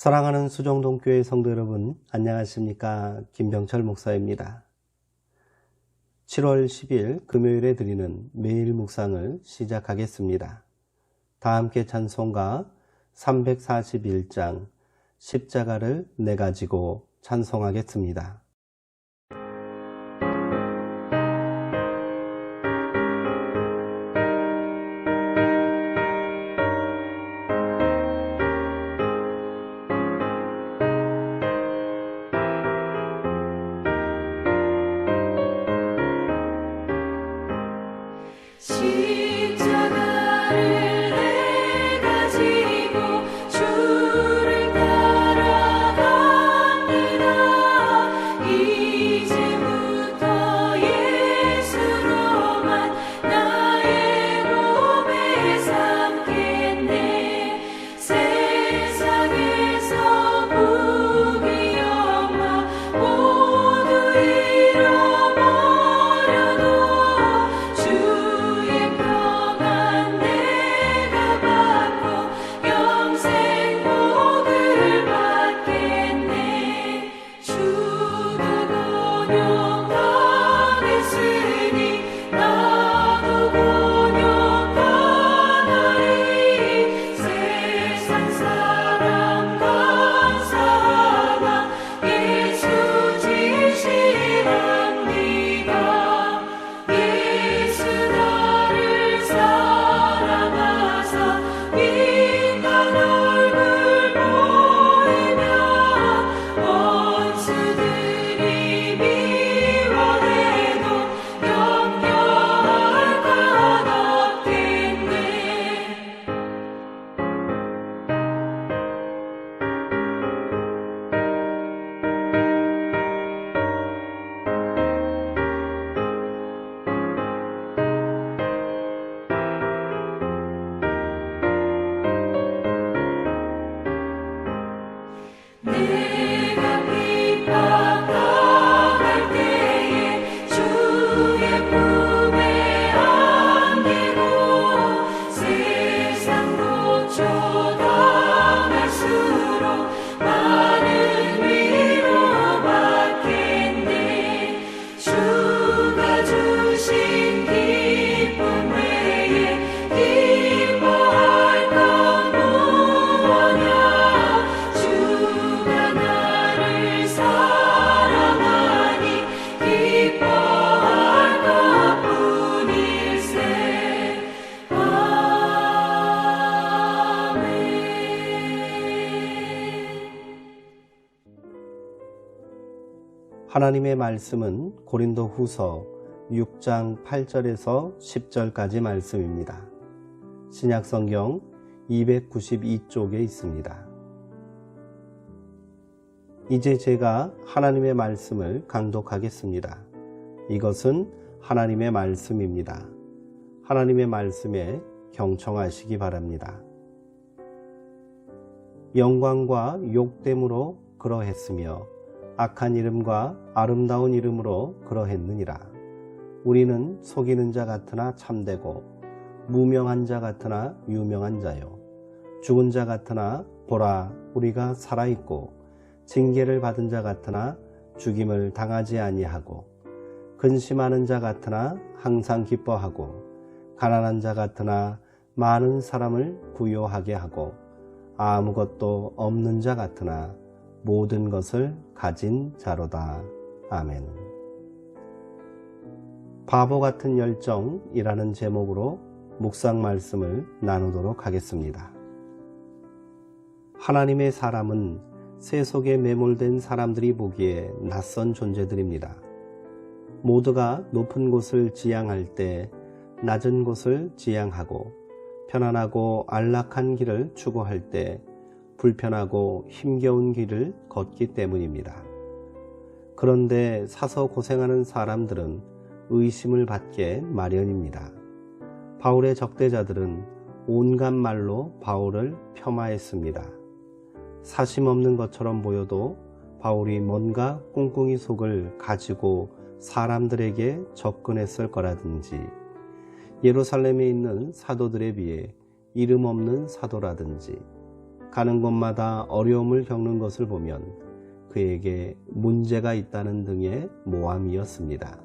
사랑하는 수정동교회 성도 여러분, 안녕하십니까? 김병철 목사입니다. 7월 10일 금요일에 드리는 매일 묵상을 시작하겠습니다. 다 함께 찬송가 341장 십자가를 내 가지고 찬송하겠습니다. 하나님의 말씀은 고린도 후서 6장 8절에서 10절까지 말씀입니다. 신약성경 292쪽에 있습니다. 이제 제가 하나님의 말씀을 강독하겠습니다. 이것은 하나님의 말씀입니다. 하나님의 말씀에 경청하시기 바랍니다. 영광과 욕됨으로 그러했으며 악한 이름과 아름다운 이름으로 그러했느니라. 우리는 속이는 자 같으나 참되고 무명한 자 같으나 유명한 자요. 죽은 자 같으나 보라 우리가 살아있고 징계를 받은 자 같으나 죽임을 당하지 아니하고 근심하는 자 같으나 항상 기뻐하고 가난한 자 같으나 많은 사람을 부요하게 하고 아무것도 없는 자 같으나 모든 것을 가진 자로다. 아멘. 바보 같은 열정이라는 제목으로 묵상 말씀을 나누도록 하겠습니다. 하나님의 사람은 세속에 매몰된 사람들이 보기에 낯선 존재들입니다. 모두가 높은 곳을 지향할 때 낮은 곳을 지향하고 편안하고 안락한 길을 추구할 때 불편하고 힘겨운 길을 걷기 때문입니다. 그런데 사서 고생하는 사람들은 의심을 받게 마련입니다. 바울의 적대자들은 온갖 말로 바울을 폄하했습니다. 사심 없는 것처럼 보여도 바울이 뭔가 꿍꿍이 속을 가지고 사람들에게 접근했을 거라든지 예루살렘에 있는 사도들에 비해 이름 없는 사도라든지 가는 곳마다 어려움을 겪는 것을 보면 그에게 문제가 있다는 등의 모함이었습니다.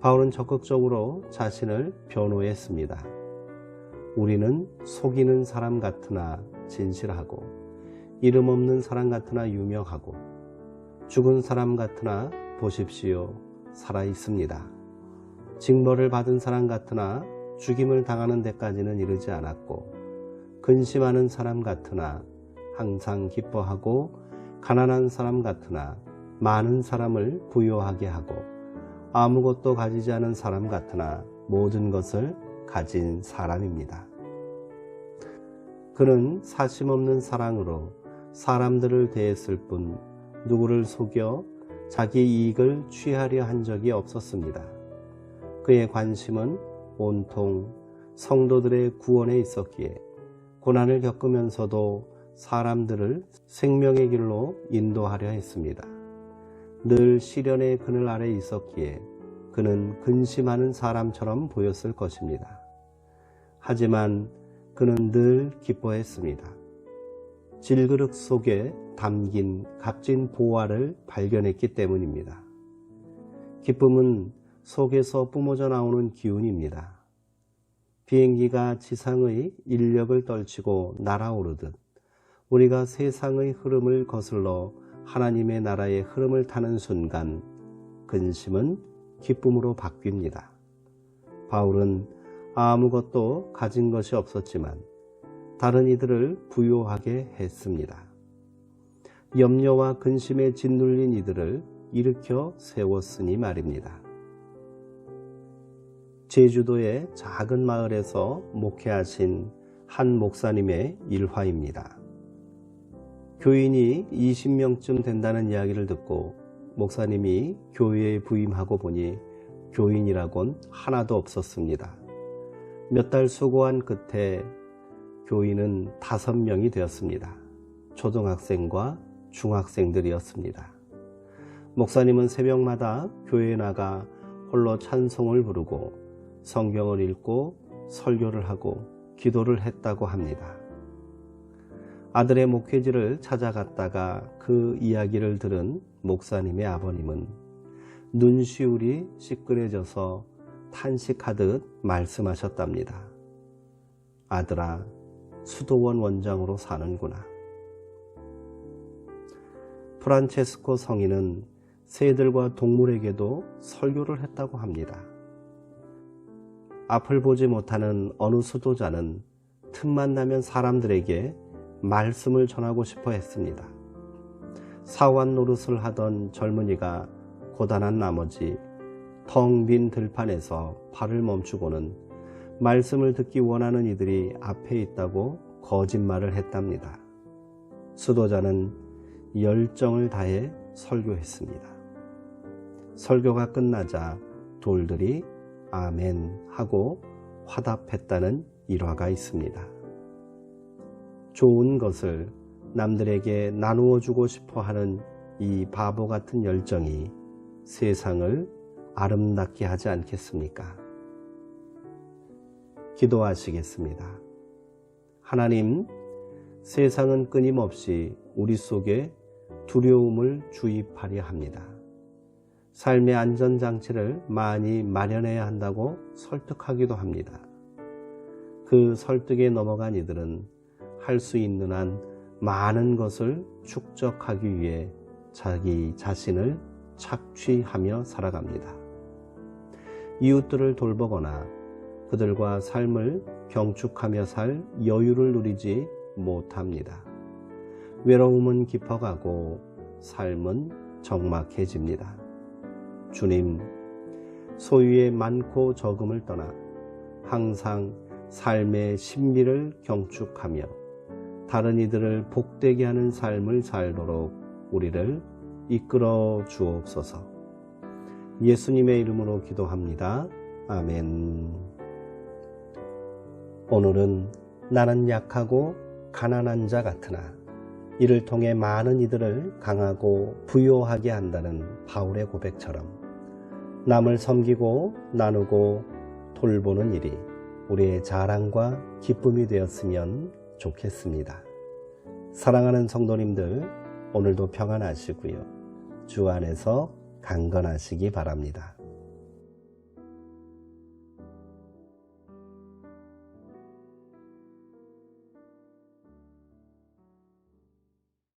바울은 적극적으로 자신을 변호했습니다. 우리는 속이는 사람 같으나 진실하고 이름 없는 사람 같으나 유명하고 죽은 사람 같으나 보십시오 살아 있습니다. 징벌을 받은 사람 같으나 죽임을 당하는 데까지는 이르지 않았고 근심하는 사람 같으나 항상 기뻐하고 가난한 사람 같으나 많은 사람을 부요하게 하고 아무것도 가지지 않은 사람 같으나 모든 것을 가진 사람입니다. 그는 사심없는 사랑으로 사람들을 대했을 뿐 누구를 속여 자기 이익을 취하려 한 적이 없었습니다. 그의 관심은 온통 성도들의 구원에 있었기에 고난을 겪으면서도 사람들을 생명의 길로 인도하려 했습니다. 늘 시련의 그늘 아래 있었기에 그는 근심하는 사람처럼 보였을 것입니다. 하지만 그는 늘 기뻐했습니다. 질그릇 속에 담긴 값진 보화를 발견했기 때문입니다. 기쁨은 속에서 뿜어져 나오는 기운입니다. 비행기가 지상의 인력을 떨치고 날아오르듯 우리가 세상의 흐름을 거슬러 하나님의 나라의 흐름을 타는 순간 근심은 기쁨으로 바뀝니다. 바울은 아무것도 가진 것이 없었지만 다른 이들을 부요하게 했습니다. 염려와 근심에 짓눌린 이들을 일으켜 세웠으니 말입니다. 제주도의 작은 마을에서 목회하신 한 목사님의 일화입니다. 교인이 20명쯤 된다는 이야기를 듣고 목사님이 교회에 부임하고 보니 교인이라곤 하나도 없었습니다. 몇 달 수고한 끝에 교인은 다섯 명이 되었습니다. 초등학생과 중학생들이었습니다. 목사님은 새벽마다 교회에 나가 홀로 찬송을 부르고 성경을 읽고 설교를 하고 기도를 했다고 합니다. 아들의 목회지를 찾아갔다가 그 이야기를 들은 목사님의 아버님은 눈시울이 시끄러져서 탄식하듯 말씀하셨답니다. 아들아, 수도원 원장으로 사는구나. 프란체스코 성인은 새들과 동물에게도 설교를 했다고 합니다. 앞을 보지 못하는 어느 수도자는 틈만 나면 사람들에게 말씀을 전하고 싶어 했습니다. 사원 노릇을 하던 젊은이가 고단한 나머지 텅 빈 들판에서 발을 멈추고는 말씀을 듣기 원하는 이들이 앞에 있다고 거짓말을 했답니다. 수도자는 열정을 다해 설교했습니다. 설교가 끝나자 돌들이 아멘 하고 화답했다는 일화가 있습니다. 좋은 것을 남들에게 나누어 주고 싶어 하는 이 바보 같은 열정이 세상을 아름답게 하지 않겠습니까? 기도하시겠습니다. 하나님, 세상은 끊임없이 우리 속에 두려움을 주입하려 합니다. 삶의 안전장치를 많이 마련해야 한다고 설득하기도 합니다. 그 설득에 넘어간 이들은 할 수 있는 한 많은 것을 축적하기 위해 자기 자신을 착취하며 살아갑니다. 이웃들을 돌보거나 그들과 삶을 경축하며 살 여유를 누리지 못합니다. 외로움은 깊어가고 삶은 적막해집니다. 주님, 소유의 많고 적음을 떠나 항상 삶의 신비를 경축하며 다른 이들을 복되게 하는 삶을 살도록 우리를 이끌어 주옵소서. 예수님의 이름으로 기도합니다. 아멘. 오늘은 나는 약하고 가난한 자 같으나 이를 통해 많은 이들을 강하고 부요하게 한다는 바울의 고백처럼 남을 섬기고 나누고 돌보는 일이 우리의 자랑과 기쁨이 되었으면 좋겠습니다. 사랑하는 성도님들, 오늘도 평안하시고요. 주 안에서 강건하시기 바랍니다.